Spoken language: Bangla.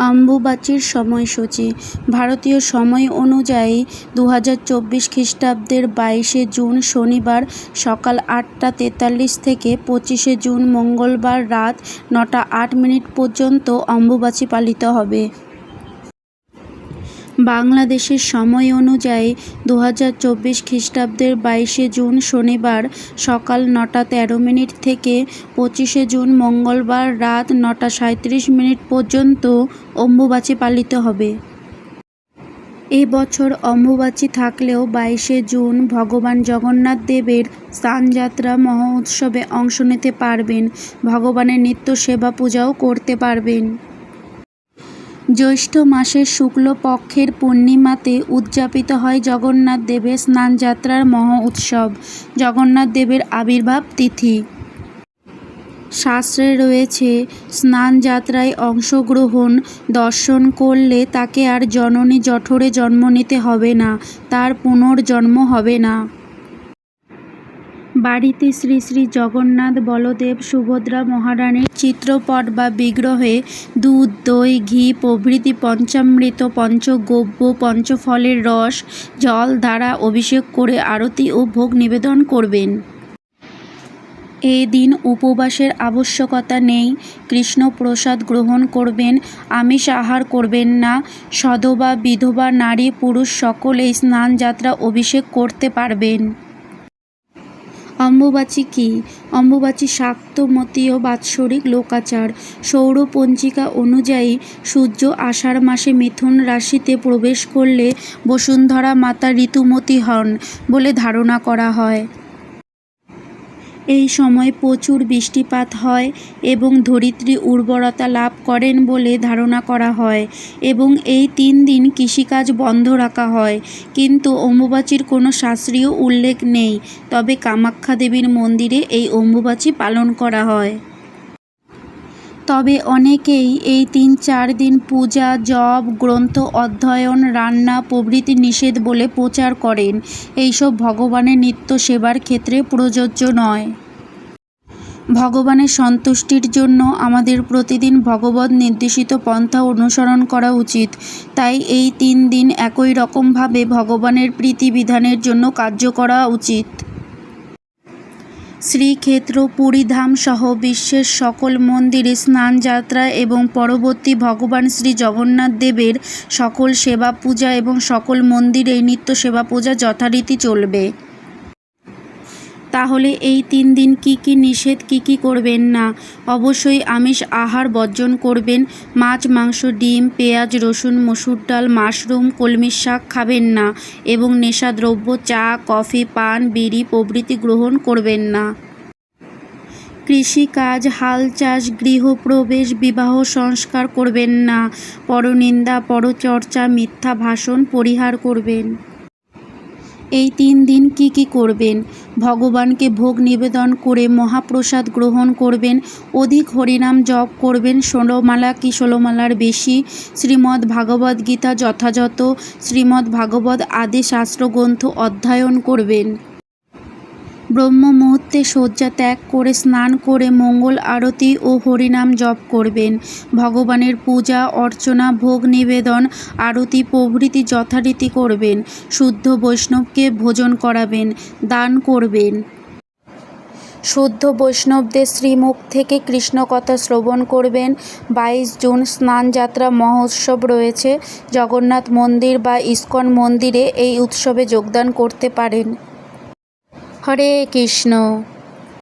অম্বুবাচীর সময়সূচি। ভারতীয় সময় অনুযায়ী দু হাজার চব্বিশ খ্রিস্টাব্দের বাইশে জুন শনিবার সকাল আটটা তেতাল্লিশ থেকে পঁচিশে জুন মঙ্গলবার রাত নটা আট মিনিট পর্যন্ত অম্বুবাচী পালিত হবে। বাংলাদেশের সময় অনুযায়ী দু হাজার চব্বিশ খ্রিস্টাব্দের বাইশে জুন শনিবার সকাল নটা তেরো মিনিট থেকে পঁচিশে জুন মঙ্গলবার রাত নটা সাঁইত্রিশ মিনিট পর্যন্ত অম্বুবাচী পালিত হবে। এ বছর অম্বুবাচী থাকলেও বাইশে জুন ভগবান জগন্নাথ দেবের স্নানযাত্রা মহোৎসবে অংশ নিতে পারবেন। ভগবানের নিত্য সেবা পূজাও করতে পারবেন। জ্যৈষ্ঠ মাসের শুক্লপক্ষের পূর্ণিমাতে উদযাপিত হয় জগন্নাথ দেবের স্নানযাত্রার মহা উৎসব, জগন্নাথ দেবের আবির্ভাব তিথি। শাস্ত্রে রয়েছে, স্নানযাত্রায় অংশগ্রহণ, দর্শন করলে তাকে আর জননী জঠরে জন্ম নিতে হবে না, তার পুনর্জন্ম হবে না। বাড়িতে শ্রী শ্রী জগন্নাথ বলদেব সুভদ্রা মহারানীর চিত্রপট বা বিগ্রহে দুধ, দই, ঘি, প্রভৃতি পঞ্চামৃত, পঞ্চগব্য, পঞ্চফলের রস, জল দ্বারা অভিষেক করে আরতি ও ভোগ নিবেদন করবেন। এই দিন উপবাসের আবশ্যকতা নেই। কৃষ্ণ প্রসাদ গ্রহণ করবেন। আমিষ আহার করবেন না। সধবা বিধবা, নারী, পুরুষ সকলেই স্নান যাত্রা অভিষেক করতে পারবেন। অম্বুবাচী কি? অম্বুবাচী শাক্তমতীয় বাৎসরিক লোকাচার। সৌরপঞ্জিকা অনুযায়ী সূর্য আষাঢ় মাসে মিথুন রাশিতে প্রবেশ করলে বসুন্ধরা মাতা ঋতুমতী হন বলে ধারণা করা হয়। এই সময় প্রচুর বৃষ্টিপাত হয় এবং ধরিত্রী উর্বরতা লাভ করেন বলে ধারণা করা হয় এবং এই তিন দিন কৃষিকাজ বন্ধ রাখা হয়। কিন্তু অম্বুবাচীর কোনো শাস্ত্রীয় উল্লেখ নেই। তবে কামাখ্যা দেবীর মন্দিরে এই অম্বুবাচী পালন করা হয়। তবে অনেকেই এই তিন চার দিন পূজা, জপ, গ্রন্থ, অধ্যয়ন, রান্না, প্রভৃতি নিষেধ বলে প্রচার করেন। এইসব ভগবানের নিত্য সেবার ক্ষেত্রে প্রযোজ্য নয়। ভগবানের সন্তুষ্টির জন্য আমাদের প্রতিদিন ভগবত নির্দেশিত পন্থা অনুসরণ করা উচিত। তাই এই তিন দিন একই রকমভাবে ভগবানের প্রীতি বিধানের জন্য কার্য করা উচিত। শ্রীক্ষেত্র, পুরীধাম সহ বিশ্বের সকল মন্দিরে স্নানযাত্রা এবং পরবর্তী ভগবান শ্রী জগন্নাথ দেবের সকল সেবা পূজা এবং সকল মন্দিরেই নিত্য সেবা পূজা যথারীতি চলবে। তাহলে এই তিন দিন কি কি নিষেধ, কি কি করবেন না? অবশ্যই আমিষ আহার বর্জন করবেন। মাছ, মাংস, ডিম, পেঁয়াজ, রসুন, মসুর ডাল, মাশরুম কলমির শাক খাবেন না এবং নেশাদ্রব্য চা, কফি, পান, বিড়ি প্রভৃতি গ্রহণ করবেন না। কৃষিকাজ, হাল চাষ, গৃহপ্রবেশ, বিবাহ সংস্কার করবেন না। পরনিন্দা, পরচর্চা, মিথ্যা ভাষণ, পরিহার করবেন। এই তিন দিন কি কি করবেন? ভগবানকে ভোগ নিবেদন করে মহাপ্রসাদ গ্রহণ করবেন, অধিক হরিনাম জপ করবেন ষোলোমালা কি ষোলোমালার বেশি। শ্রীমদ্ ভাগবত গীতা যথাযথ। শ্রীমদ্ ভাগবত আদি শাস্ত্রগ্রন্থ অধ্যয়ন করবেন। ব্রহ্ম মুহূর্তে শয্যা ত্যাগ করে স্নান করে মঙ্গল আরতি ও হরিনাম জপ করবেন। ভগবানের পূজা, অর্চনা, ভোগ নিবেদন, আরতি প্রভৃতি যথারীতি করবেন। শুদ্ধ বৈষ্ণবকে ভোজন করাবেন, দান করবেন। শুদ্ধ বৈষ্ণবদের শ্রীমুখ থেকে কৃষ্ণকথা শ্রবণ করবেন। বাইশ জুন স্নানযাত্রা মহোৎসব রয়েছে। জগন্নাথ মন্দির বা ইস্কন মন্দিরে এই উৎসবে যোগদান করতে পারেন। হরে কৃষ্ণ।